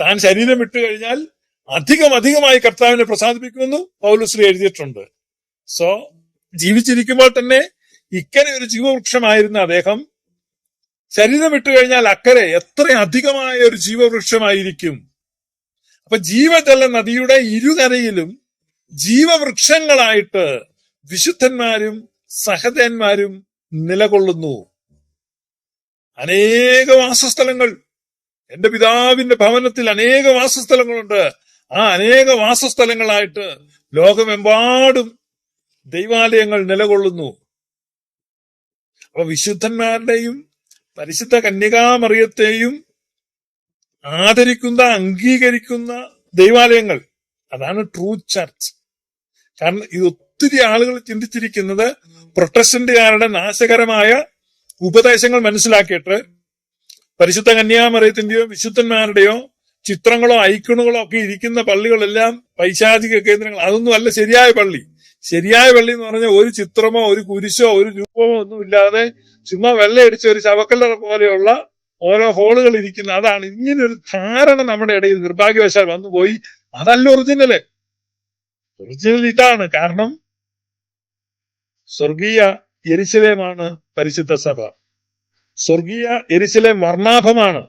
താൻ ശരീരം വിട്ടു കഴിഞ്ഞാൽ അധികം അധികമായി കർത്താവിനെ പ്രസാദിപ്പിക്കുമെന്ന് പൗലുശ്രീ എഴുതിയിട്ടുണ്ട്. സോ ജീവിച്ചിരിക്കുമ്പോൾ തന്നെ ഇക്കരെ ഒരു ജീവവൃക്ഷമായിരുന്ന അദ്ദേഹം ശരീരം വിട്ടു കഴിഞ്ഞാൽ അക്കരെ എത്ര അധികമായ ഒരു ജീവവൃക്ഷമായിരിക്കും. അപ്പൊ ജീവജല നദിയുടെ ഇരുകരയിലും ജീവവൃക്ഷങ്ങളായിട്ട് വിശുദ്ധന്മാരും സഹതന്മാരും നിലകൊള്ളുന്നു. അനേക വാസസ്ഥലങ്ങൾ എന്റെ പിതാവിന്റെ ഭവനത്തിൽ അനേക വാസസ്ഥലങ്ങളുണ്ട്. ആ അനേക വാസസ്ഥലങ്ങളായിട്ട് ലോകമെമ്പാടും ദൈവാലയങ്ങൾ നിലകൊള്ളുന്നു. അപ്പൊ വിശുദ്ധന്മാരുടെയും പരിശുദ്ധ കന്യകാമറിയത്തെയും ആദരിക്കുന്ന അംഗീകരിക്കുന്ന ദൈവാലയങ്ങൾ അതാണ് ട്രൂ ചർച്ച്. കാരണം ഇത് ഒത്തിരി ആളുകൾ ചിന്തിച്ചിരിക്കുന്നത് പ്രൊട്ടസ്റ്റന്റുകാരുടെ നാശകരമായ ഉപദേശങ്ങൾ മനസ്സിലാക്കിയിട്ട് പരിശുദ്ധ കന്യാമറിയത്തിന്റെയോ വിശുദ്ധന്മാരുടെയോ ചിത്രങ്ങളോ ഐക്കണുകളോ ഒക്കെ ഇരിക്കുന്ന പള്ളികളെല്ലാം പൈശാചിക കേന്ദ്രങ്ങൾ. അതൊന്നും അല്ല ശരിയായ പള്ളി. ശരിയായ പള്ളി എന്ന് പറഞ്ഞാൽ ഒരു ചിത്രമോ ഒരു കുരിശോ ഒരു രൂപമോ ഒന്നും ഇല്ലാതെ ചുമ്മാ വെള്ളയടിച്ച ഒരു ശവക്കല്ലറ പോലെയുള്ള ഓരോ ഹോളുകൾ ഇരിക്കുന്ന അതാണ്. ഇങ്ങനെ ഒരു ധാരണ നമ്മുടെ ഇടയിൽ നിർഭാഗ്യവശാൽ വന്നുപോയി അതല്ല ഒറിജിനൽ. ഒറിജിനൽ ഇതാണ്. കാരണം സ്വർഗീയ എരിശിലേമാണ് പരിശുദ്ധ സഭ. സ്വർഗീയ എരിശിലേം വർണാഭമാണ്.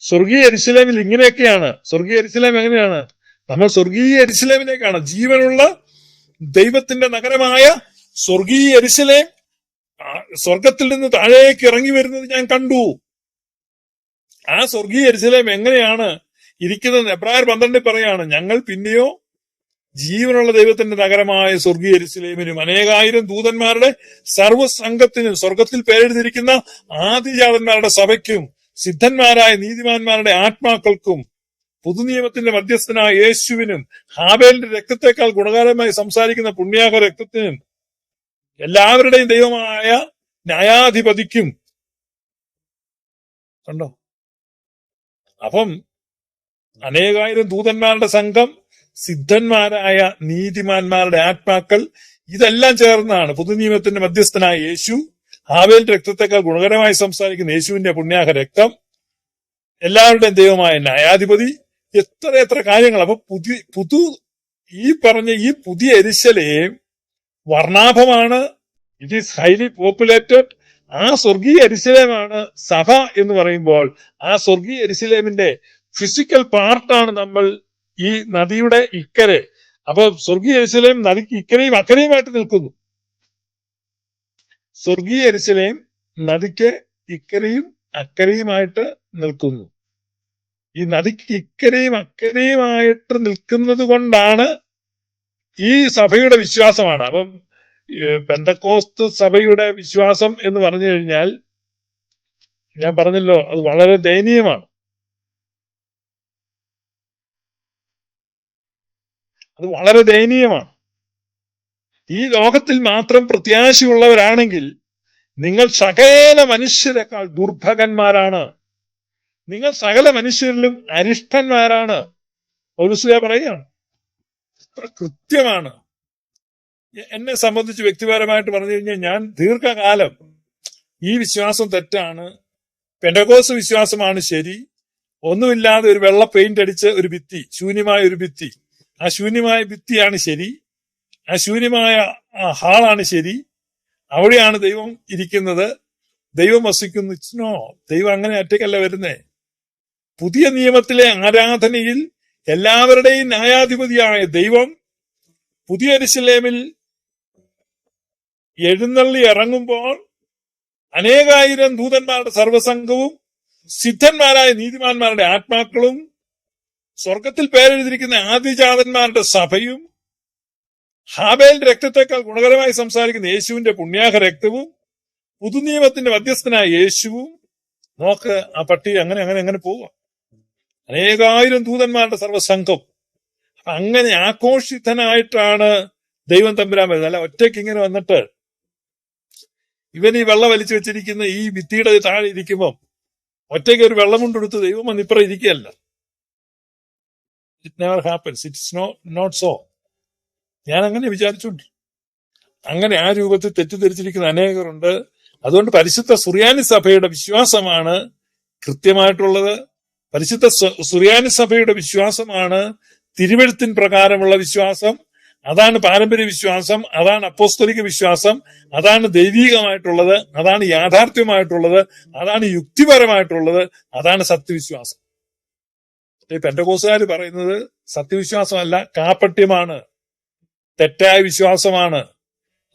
സ്വർഗീയ എരിശിലേമിൽ ഇങ്ങനെയൊക്കെയാണ്. സ്വർഗീയ എരിശിലേം എങ്ങനെയാണ്? നമ്മൾ സ്വർഗീയ എരിശിലേമിലേക്കാണ്. ജീവനുള്ള ദൈവത്തിന്റെ നഗരമായ സ്വർഗീയ എരിശിലേം ആ സ്വർഗത്തിൽ നിന്ന് താഴേക്ക് ഇറങ്ങി വരുന്നത് ഞാൻ കണ്ടു. ആ സ്വർഗീയ എരിശിലേം എങ്ങനെയാണ് ഇരിക്കുന്നത് എബ്രായർ പന്ത്രണ്ടിൽ പറയാണ് ഞങ്ങൾ പിന്നെയോ ജീവനുള്ള ദൈവത്തിന്റെ നഗരമായ സ്വർഗീയ എരുസലേമിനും അനേകായിരം ദൂതന്മാരുടെ സർവസംഘത്തിനും സ്വർഗത്തിൽ പേരെഴുതിയിരിക്കുന്ന ആദിജാതന്മാരുടെ സഭയ്ക്കും സിദ്ധന്മാരായ നീതിമാന്മാരുടെ ആത്മാക്കൾക്കും പുതുനിയമത്തിന്റെ മധ്യസ്ഥനായ യേശുവിനും ഹാബേലിന്റെ രക്തത്തെക്കാൾ ഗുണകരമായി സംസാരിക്കുന്ന പുണ്യാഹ രക്തത്തിനും എല്ലാവരുടെയും ദൈവമായ ന്യായാധിപതിക്കും. കണ്ടോ? അപ്പം അനേകായിരം ദൂതന്മാരുടെ സംഘം സിദ്ധന്മാരായ നീതിമാന്മാരുടെ ആത്മാക്കൾ ഇതെല്ലാം ചേർന്നാണ് പുതുനിയമത്തിന്റെ മധ്യസ്ഥനായ യേശു ആവേലിന്റെ രക്തത്തെക്കാൾ ഗുണകരമായി സംസാരിക്കുന്ന യേശുവിന്റെ പുണ്യാഹ രക്തം എല്ലാവരുടെയും ദൈവമായ ന്യായാധിപതി എത്ര എത്ര കാര്യങ്ങൾ. അപ്പൊ പുതിയ പുതു ഈ പറഞ്ഞ ഈ പുതിയ എരിശലേം വർണാഭമാണ്. ഇറ്റ് ഈസ് ഹൈലി പോപ്പുലേറ്റഡ് ആ സ്വർഗീയ എരിശിലേമാണ് സഭ എന്ന് പറയുമ്പോൾ ആ സ്വർഗീയ എരിശിലേമിന്റെ ഫിസിക്കൽ പാർട്ടാണ് നമ്മൾ ഈ നദിയുടെ ഇക്കരെ. അപ്പൊ സ്വർഗീയ എരിശിലേം നദിക്ക് ഇക്കരയും അക്കരയുമായിട്ട് നിൽക്കുന്നു. സ്വർഗീയ എരിശിലേം നദിക്ക് ഇക്കരയും അക്കരയുമായിട്ട് നിൽക്കുന്നു. ഈ നദിക്ക് ഇക്കരയും അക്കരയുമായിട്ട് നിൽക്കുന്നത് കൊണ്ടാണ് ഈ സഭയുടെ വിശ്വാസമാണ്. അപ്പം പെന്തക്കോസ്ത് സഭയുടെ വിശ്വാസം എന്ന് പറഞ്ഞു കഴിഞ്ഞാൽ ഞാൻ പറഞ്ഞല്ലോ അത് വളരെ ദയനീയമാണ്. അത് വളരെ ദയനീയമാണ്. ഈ ലോകത്തിൽ മാത്രം പ്രത്യാശയുള്ളവരാണെങ്കിൽ നിങ്ങൾ സകല മനുഷ്യരെക്കാൾ ദുർഭകന്മാരാണ് നിങ്ങൾ സകല മനുഷ്യരിലും അരിഷ്ടന്മാരാണ്. പൗലുസ്ലിയ പറയുകയാണ് കൃത്യമാണ്. എന്നെ സംബന്ധിച്ച് വ്യക്തിപരമായിട്ട് പറഞ്ഞു കഴിഞ്ഞാൽ ഞാൻ ദീർഘകാലം ഈ വിശ്വാസം തെറ്റാണ്. പെൻഡകോസ് വിശ്വാസമാണ് ശരി. ഒന്നുമില്ലാതെ ഒരു വെള്ള പെയിന്റ് അടിച്ച് ഒരു ഭിത്തി ശൂന്യമായ ഒരു ഭിത്തി. ആ ശൂന്യമായ ഭിത്തിയാണ് ശരി. ആ ശൂന്യമായ ഹാളാണ് ശരി. അവിടെയാണ് ദൈവം ഇരിക്കുന്നത്. ദൈവം വസിക്കുന്നു. ഇറ്റ്സ് നോ ദൈവം അങ്ങനെ ഒറ്റയ്ക്കല്ല വരുന്നേ. പുതിയ നിയമത്തിലെ ആരാധനയിൽ എല്ലാവരുടെയും ന്യായാധിപതിയായ ദൈവം പുതിയ അരിശിലേമിൽ എഴുന്നള്ളി ഇറങ്ങുമ്പോൾ അനേകായിരം ദൂതന്മാരുടെ സർവസംഘവും സിദ്ധന്മാരായ നീതിമാന്മാരുടെ ആത്മാക്കളും സ്വർഗത്തിൽ പേരെഴുതിയിരിക്കുന്ന ആദിജാതന്മാരുടെ സഭയും ഹാബേലിന്റെ രക്തത്തെക്കാൾ ഗുണകരമായി സംസാരിക്കുന്ന യേശുവിന്റെ പുണ്യാഹ രക്തവും പുതുനിയമത്തിന്റെ മധ്യസ്ഥനായ യേശുവും നോക്ക് ആ പട്ടി അങ്ങനെ അങ്ങനെ അങ്ങനെ പോവുക. അനേകായിരം ദൂതന്മാരുടെ സർവസംഘം അങ്ങനെ ആഘോഷിതനായിട്ടാണ് ദൈവം തമ്പുരാൻ വരുന്നത്. അല്ല ഒറ്റയ്ക്ക് ഇങ്ങനെ വന്നിട്ട് ഇവൻ ഈ വെള്ളം വലിച്ചു വെച്ചിരിക്കുന്ന ഈ ഭിത്തിയുടെ താഴെ ഇരിക്കുമ്പം ഒറ്റയ്ക്ക് ഒരു വെള്ളം കൊണ്ടെടുത്ത് ദൈവം വന്നിപ്പുറം ഇരിക്കുകയല്ല. It never happens it's no not so ഞാൻ അങ്ങനെ വിചാരിച്ചുണ്ട്. അങ്ങനെ ആ രൂപത്തിൽ തെറ്റിദ്ധരിച്ചിരിക്കുന്ന അനേകരുണ്ട്. അതുകൊണ്ട് പരിശുദ്ധ സുറിയാനി സഭയുടെ വിശ്വാസമാണ് കൃത്യമായിട്ടുള്ളത്. പരിശുദ്ധ സുറിയാനി സഭയുടെ വിശ്വാസമാണ് തിരുവഴുത്തിൻ പ്രകാരമുള്ള വിശ്വാസം. അതാണ് പാരമ്പര്യ വിശ്വാസം. അതാണ് അപ്പോസ്തലിക വിശ്വാസം. അതാണ് ദൈവീകമായിട്ടുള്ളത്. അതാണ് യാഥാർത്ഥ്യമായിട്ടുള്ളത്. അതാണ് യുക്തിപരമായിട്ടുള്ളത്. അതാണ് സത്യവിശ്വാസം. ഈ പെന്തകോസുകാർ പറയുന്നത് സത്യവിശ്വാസമല്ല കാപ്പട്യമാണ് തെറ്റായ വിശ്വാസമാണ്.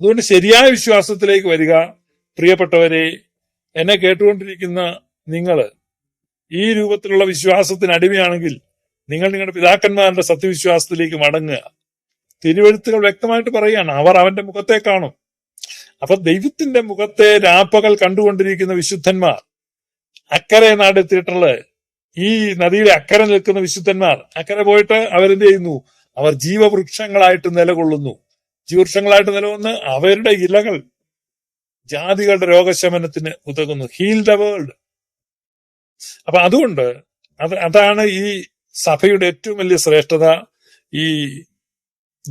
അതുകൊണ്ട് ശരിയായ വിശ്വാസത്തിലേക്ക് വരിക. പ്രിയപ്പെട്ടവരെ എന്നെ കേട്ടുകൊണ്ടിരിക്കുന്ന നിങ്ങൾ ഈ രൂപത്തിലുള്ള വിശ്വാസത്തിന് അടിമയാണെങ്കിൽ നിങ്ങൾ നിങ്ങളുടെ പിതാക്കന്മാരുടെ സത്യവിശ്വാസത്തിലേക്ക് മടങ്ങുക. തിരുവഴുത്തുകൾ വ്യക്തമായിട്ട് പറയുകയാണ് അവർ അവന്റെ മുഖത്തെ കാണും. അപ്പൊ ദൈവത്തിന്റെ മുഖത്തെ രാപ്പകൽ കണ്ടുകൊണ്ടിരിക്കുന്ന വിശുദ്ധന്മാർ അക്കരെ നാടെത്തിയിട്ടുള്ള ഈ നദിയുടെ അക്കരെ നിൽക്കുന്ന വിശുദ്ധന്മാർ അക്കരെ പോയിട്ട് അവരെന്ത് ചെയ്യുന്നു? അവർ ജീവവൃക്ഷങ്ങളായിട്ട് നിലകൊള്ളുന്നു. ജീവവൃക്ഷങ്ങളായിട്ട് നിലകൊന്ന് അവരുടെ ഇലകൾ ജാതികളുടെ രോഗശമനത്തിന് ഉതകുന്നു. ഹീൽ ദ വേൾഡ് അപ്പൊ അതുകൊണ്ട് അത് അതാണ് ഈ സഭയുടെ ഏറ്റവും വലിയ ശ്രേഷ്ഠത. ഈ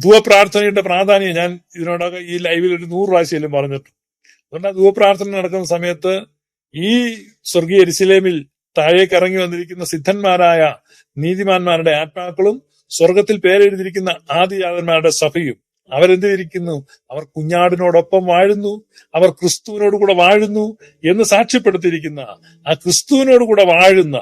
ധുവപ്രാർത്ഥനയുടെ പ്രാധാന്യം ഞാൻ ഇതിനോടൊക്കെ ഈ ലൈവിൽ ഒരു നൂറ് പ്രാവശ്യം പറഞ്ഞിട്ടുണ്ട്. അതുകൊണ്ട് ആ ധുവപ്രാർത്ഥന നടക്കുന്ന സമയത്ത് ഈ സ്വർഗീയ എരിശിലേമിൽ താഴേക്ക് ഇറങ്ങി വന്നിരിക്കുന്ന സിദ്ധന്മാരായ നീതിമാന്മാരുടെ ആത്മാക്കളും സ്വർഗത്തിൽ പേരെഴുതിയിരിക്കുന്ന ആദിജാതന്മാരുടെ സഭയും അവരെന്തിരിക്കുന്നു? അവർ കുഞ്ഞാടിനോടൊപ്പം വാഴുന്നു അവർ ക്രിസ്തുവിനോട് കൂടെ വാഴുന്നു എന്ന് സാക്ഷ്യപ്പെടുത്തിയിരിക്കുന്ന ആ ക്രിസ്തുവിനോട് കൂടെ വാഴുന്ന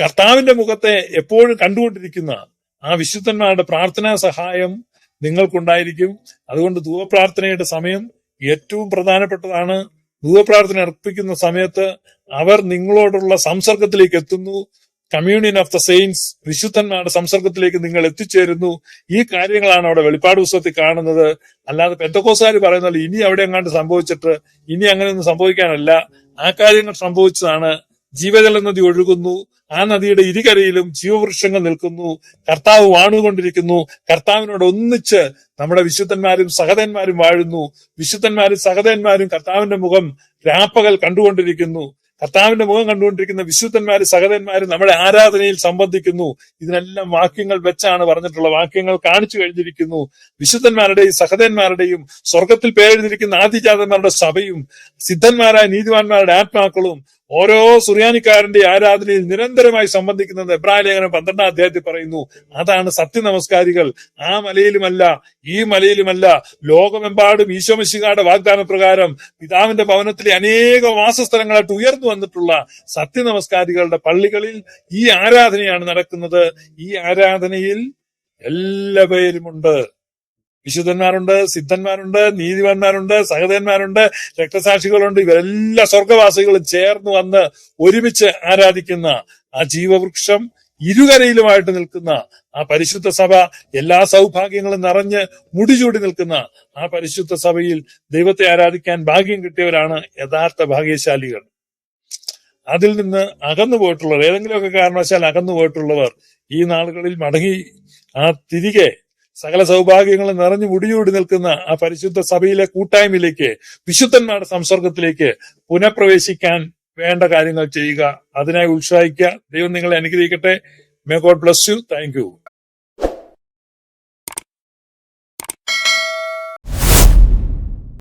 കർത്താവിന്റെ മുഖത്തെ എപ്പോഴും കണ്ടുകൊണ്ടിരിക്കുന്ന ആ വിശുദ്ധന്മാരുടെ പ്രാർത്ഥനാ സഹായം നിങ്ങൾക്കുണ്ടായിരിക്കും. അതുകൊണ്ട് ധൂവപ്രാർത്ഥനയുടെ സമയം ഏറ്റവും പ്രധാനപ്പെട്ടതാണ്. ധൂവപ്രാർത്ഥന അർപ്പിക്കുന്ന സമയത്ത് അവർ നിങ്ങളോടുള്ള സംസർഗത്തിലേക്ക് എത്തുന്നു. കമ്മ്യൂണിയൻ ഓഫ് ദ സെയിൻസ് വിശുദ്ധന്മാരുടെ സംസർഗത്തിലേക്ക് നിങ്ങൾ എത്തിച്ചേരുന്നു. ഈ കാര്യങ്ങളാണ് അവിടെ വെളിപ്പാട് പുസ്തകത്തിൽ കാണുന്നത്. അല്ലാതെ പെന്തക്കോസാർ പറയുന്നത് ഇനി അവിടെ എങ്ങാണ്ട് സംഭവിച്ചിട്ട് ഇനി അങ്ങനെയൊന്നും സംഭവിക്കാനല്ല. ആ കാര്യങ്ങൾ സംഭവിച്ചതാണ്. ജീവജല നദി ഒഴുകുന്നു. ആ നദിയുടെ ഇരുകരയിലും ജീവവൃക്ഷങ്ങൾ നിൽക്കുന്നു. കർത്താവ് വാണുകൊണ്ടിരിക്കുന്നു. കർത്താവിനോട് ഒന്നിച്ച് നമ്മുടെ വിശുദ്ധന്മാരും സഹതന്മാരും വാഴുന്നു. വിശുദ്ധന്മാരും സഹതന്മാരും കർത്താവിന്റെ മുഖം രാപ്പകൽ കണ്ടുകൊണ്ടിരിക്കുന്നു. കർത്താവിന്റെ മുഖം കണ്ടുകൊണ്ടിരിക്കുന്ന വിശുദ്ധന്മാര് സഹതന്മാര് നമ്മുടെ ആരാധനയിൽ സംബന്ധിക്കുന്നു. ഇതിനെല്ലാം വാക്യങ്ങൾ വെച്ചാണ് പറഞ്ഞിട്ടുള്ള വാക്യങ്ങൾ കാണിച്ചു കഴിഞ്ഞിരിക്കുന്നു. വിശുദ്ധന്മാരുടെയും സഹതന്മാരുടെയും സ്വർഗത്തിൽ പേരെഴുതിയിരിക്കുന്ന ആദിജാതന്മാരുടെ സഭയും സിദ്ധന്മാരായ നീതിമാന്മാരുടെ ആത്മാക്കളും ഓരോ സുറിയാനിക്കാരന്റെ ആരാധനയിൽ നിരന്തരമായി സംബന്ധിക്കുന്നത് എബ്രാഹിം ലേഖനം പന്ത്രണ്ടാം അധ്യായത്തിൽ പറയുന്നു. അതാണ് സത്യ നമസ്കാരികൾ ആ മലയിലുമല്ല ഈ മലയിലുമല്ല ലോകമെമ്പാടും ഈശോമിശികാരുടെ വാഗ്ദാന പ്രകാരം പിതാവിന്റെ ഭവനത്തിലെ അനേക വാസസ്ഥലങ്ങളായിട്ട് ഉയർന്നു വന്നിട്ടുള്ള സത്യ നമസ്കാരികളുടെ പള്ളികളിൽ ഈ ആരാധനയാണ് നടക്കുന്നത്. ഈ ആരാധനയിൽ എല്ലാ പേരുമുണ്ട് വിശുദ്ധന്മാരുണ്ട് സിദ്ധന്മാരുണ്ട് നീതിമാന്മാരുണ്ട് സഹതന്മാരുണ്ട് രക്തസാക്ഷികളുണ്ട്. ഇവരെല്ലാ സ്വർഗവാസികളും ചേർന്ന് വന്ന് ഒരുമിച്ച് ആരാധിക്കുന്ന ആ ജീവവൃക്ഷം ഇരുകരയിലുമായിട്ട് നിൽക്കുന്ന ആ പരിശുദ്ധ സഭ എല്ലാ സൗഭാഗ്യങ്ങളും നിറഞ്ഞ് മുടിചൂടി നിൽക്കുന്ന ആ പരിശുദ്ധ സഭയിൽ ദൈവത്തെ ആരാധിക്കാൻ ഭാഗ്യം കിട്ടിയവരാണ് യഥാർത്ഥ ഭാഗ്യശാലികൾ. അതിൽ നിന്ന് അകന്നു പോയിട്ടുള്ളവർ ഏതെങ്കിലുമൊക്കെ കാരണവശാൽ അകന്നു പോയിട്ടുള്ളവർ ഈ നാളുകളിൽ മടങ്ങി ആ തിരികെ സകല സൗഭാഗ്യങ്ങളും നിറഞ്ഞു മുടിയൂടി നിൽക്കുന്ന ആ പരിശുദ്ധ സഭയിലെ കൂട്ടായ്മയിലേക്ക് വിശുദ്ധന്മാരുടെ സംസർഗത്തിലേക്ക് പുനഃപ്രവേശിക്കാൻ വേണ്ട കാര്യങ്ങൾ ചെയ്യുക. അതിനായി ഉത്സാഹിക്കുക. ദൈവം നിങ്ങളെ അനുഗ്രഹിക്കട്ടെ. May God bless you thank you